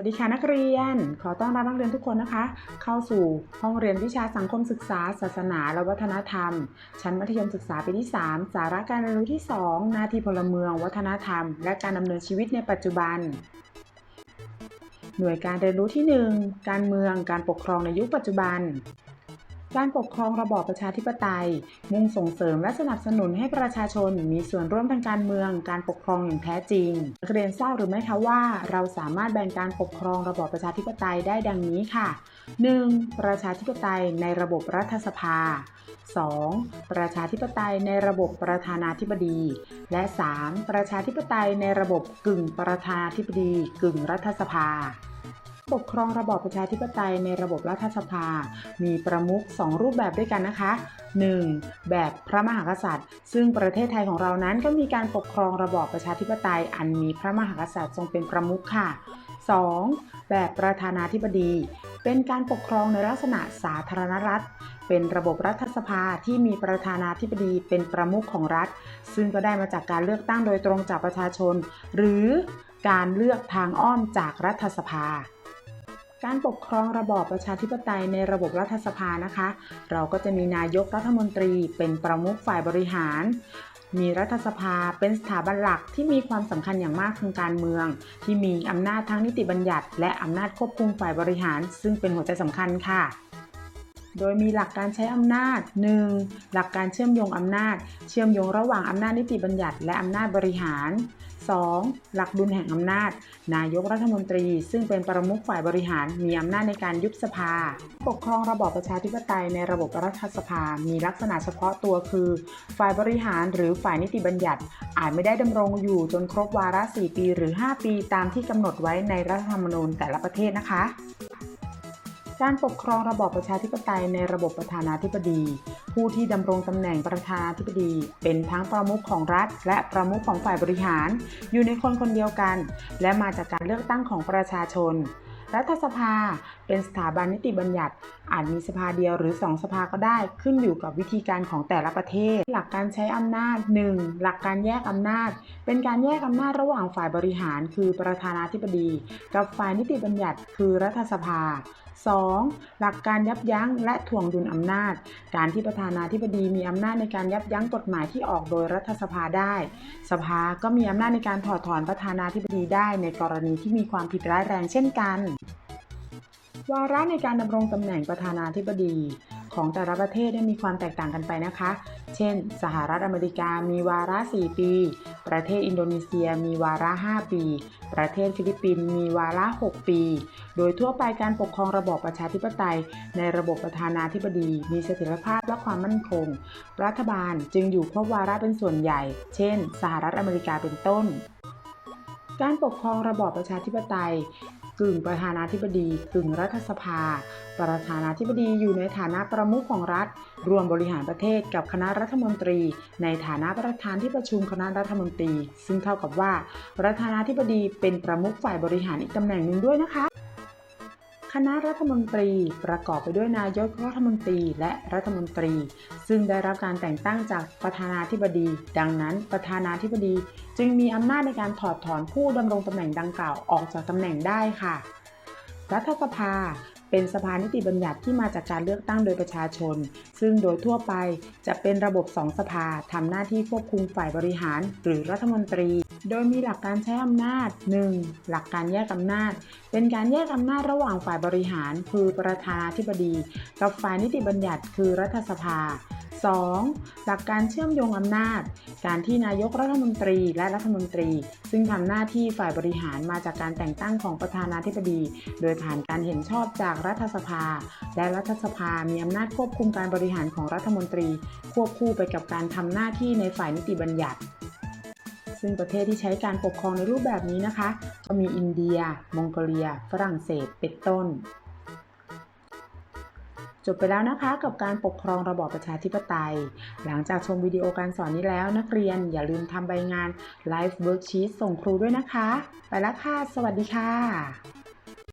วัสดีค่ะนักเรียน ขอต้อนรับนักเรียนทุกคนนะคะ เข้าสู่ห้องเรียนวิชาสังคมศึกษา ศาสนาและวัฒนธรรม ชั้นมัธยมศึกษาปีที่ 3 สาระการเรียนรู้ที่2หน้าที่พลเมือง วัฒนธรรม และการดำเนินชีวิตในปัจจุบัน หน่วยการเรียนรู้ที่ 1 การเมืองการปกครองในยุคปัจจุบัน การปกครองระบอบประชาธิปไตย มุ่งส่งเสริมและสนับสนุนให้ประชาชนมีส่วนร่วมทางการเมือง การปกครองอย่างแท้จริงเรียนทราบหรือไม่คะว่าเราสามารถแบ่งการปกครองระบอบประชาธิปไตยได้ดังนี้ค่ะ 1. ประชาธิปไตยในระบบรัฐสภา 2. ประชาธิปไตยในระบบประธานาธิบดี และ 3. ประชาธิปไตยในระบบกึ่งประธานาธิบดี กึ่งรัฐสภา ปกครองระบอบประชาธิปไตยในระบบรัฐสภา มีประมุข2รูปแบบด้วยกันนะคะ 1. แบบพระมหากษัตริย์ ซึ่งประเทศไทยของเรานั้นก็มีการปกครองระบอบประชาธิปไตย อันมีพระมหากษัตริย์ทรงเป็นประมุขค่ะ 2. แบบประธานาธิบดี เป็นการปกครองในลักษณะสาธารณรัฐ เป็นระบบรัฐสภาที่มีประธานาธิบดีเป็นประมุขของรัฐ ซึ่งก็ได้มาจากการเลือกตั้งโดยตรงจากประชาชน หรือการเลือกทางอ้อมจากรัฐสภา การปกครองระบอบประชาธิปไตยในระบบรัฐสภานะคะ เราก็จะมีนายกรัฐมนตรีเป็นประมุขฝ่ายบริหาร มีรัฐสภาเป็นสถาบันหลักที่มีความสำคัญอย่างมากทางการเมือง ที่มีอำนาจทั้งนิติบัญญัติ และอำนาจควบคุมฝ่ายบริหาร ซึ่งเป็นหัวใจสำคัญค่ะ โดยมีหลักการใช้อำนาจ 1. หลักการเชื่อมโยงอำนาจ เชื่อมโยงระหว่างอำนาจนิติบัญญัติและอำนาจบริหาร 2. หลักดุลแห่งอำนาจ นายกรัฐมนตรี ซึ่งเป็นประมุขฝ่ายบริหารมีอำนาจในการยุบสภา ปกครองระบอบประชาธิปไตยในระบบรัฐสภา มีลักษณะเฉพาะตัวคือ ฝ่ายบริหารหรือฝ่ายนิติบัญญัติ อาจไม่ได้ดำรงอยู่จนครบวาระ 4 ปี หรือ 5 ปีตามที่กำหนดไว้ในรัฐธรรมนูญแต่ละประเทศนะคะ การปกครองระบอบประชาธิปไตยในระบบประธานาธิบดี ผู้ที่ดำรงตำแหน่งประธานาธิบดี เป็นทั้งประมุขของรัฐ และประมุขของฝ่ายบริหาร อยู่ในคนคนเดียวกัน และมาจากการเลือกตั้งของประชาชน รัฐสภาเป็นสถาบันนิติบัญญัติ อาจมีสภาเดียวหรือ 2 สภาก็ได้ขึ้นอยู่กับวิธีการของแต่ละประเทศ หลักการใช้อำนาจ 1. หลักการแยกอำนาจ เป็นการแยกอำนาจระหว่างฝ่ายบริหาร คือประธานาธิบดี กับฝ่ายนิติบัญญัติ คือรัฐสภา 2. หลักการยับยั้งและถ่วงดุลอำนาจ การที่ประธานาธิบดีมีอำนาจในการยับยั้งกฎหมายที่ออกโดยรัฐสภาได้ สภาก็มีอำนาจในการถอดถอนประธานาธิบดีได้ในกรณีที่มีความผิดร้ายแรงเช่นกัน วาระในการดำรงตำแหน่งประธานาธิบดี ของแต่ละประเทศได้มีความแตกต่างกันไปนะคะ เช่น สหรัฐอเมริกามีวาระ 4 ปี ประเทศอินโดนีเซียมีวาระ 5 ปี ประเทศฟิลิปปินส์มีวาระ 6 ปี โดยทั่วไปการปกครองระบอบประชาธิปไตย ในระบบประธานาธิบดี มีเสถียรภาพและความมั่นคง รัฐบาลจึงอยู่ครบวาระเป็นส่วนใหญ่ เช่น สหรัฐอเมริกาเป็นต้นการปกครองระบอบประชาธิปไตย กึ่งประธานาธิบดี กึ่งรัฐสภา ประธานาธิบดีอยู่ในฐานะประมุขของรัฐ รวมบริหารประเทศกับคณะรัฐมนตรี ในฐานะประธานที่ประชุมคณะรัฐมนตรี ซึ่งเท่ากับว่า ประธานาธิบดีเป็นประมุขฝ่ายบริหารอีกตำแหน่งหนึ่งด้วยนะคะ คณะรัฐมนตรีประกอบไปด้วยนายกรัฐมนตรีและรัฐมนตรี ซึ่งได้รับการแต่งตั้งจากประธานาธิบดี ดังนั้นประธานาธิบดีจึงมีอำนาจในการถอดถอนผู้ดำรงตำแหน่งดังกล่าวออกจากตำแหน่งได้ค่ะ รัฐสภาเป็นสภานิติบัญญัติที่มาจากการเลือกตั้งโดยประชาชน ซึ่งโดยทั่วไปจะเป็นระบบสองสภาทำหน้าที่ควบคุมฝ่ายบริหารหรือรัฐมนตรี โดยมีหลักการใช้อำนาจ 1. หลักการแยกอำนาจ เป็นการแยกอำนาจระหว่างฝ่ายบริหาร คือประธานาธิบดี กับฝ่ายนิติบัญญัติ คือรัฐสภา 2. หลักการเชื่อมโยงอำนาจ การที่นายกรัฐมนตรีและรัฐมนตรี ซึ่งทำหน้าที่ฝ่ายบริหารมาจากการแต่งตั้งของประธานาธิบดี โดยผ่านการเห็นชอบจากรัฐสภา และรัฐสภามีอำนาจควบคุมการบริหารของรัฐมนตรี ควบคู่ไปกับการทำหน้าที่ในฝ่ายนิติบัญญัติ ซึ่งประเทศที่ใช้การปกครองในรูปแบบนี้นะคะ ก็มีอินเดีย มองโกเลีย ฝรั่งเศส เป็นต้น จบไปแล้วนะคะกับการปกครองระบอบประชาธิปไตย หลังจากชมวิดีโอการสอนนี้แล้วนักเรียนอย่าลืมทำใบงาน Live Worksheet ส่งครูด้วยนะคะ ไปแล้วค่ะ สวัสดีค่ะ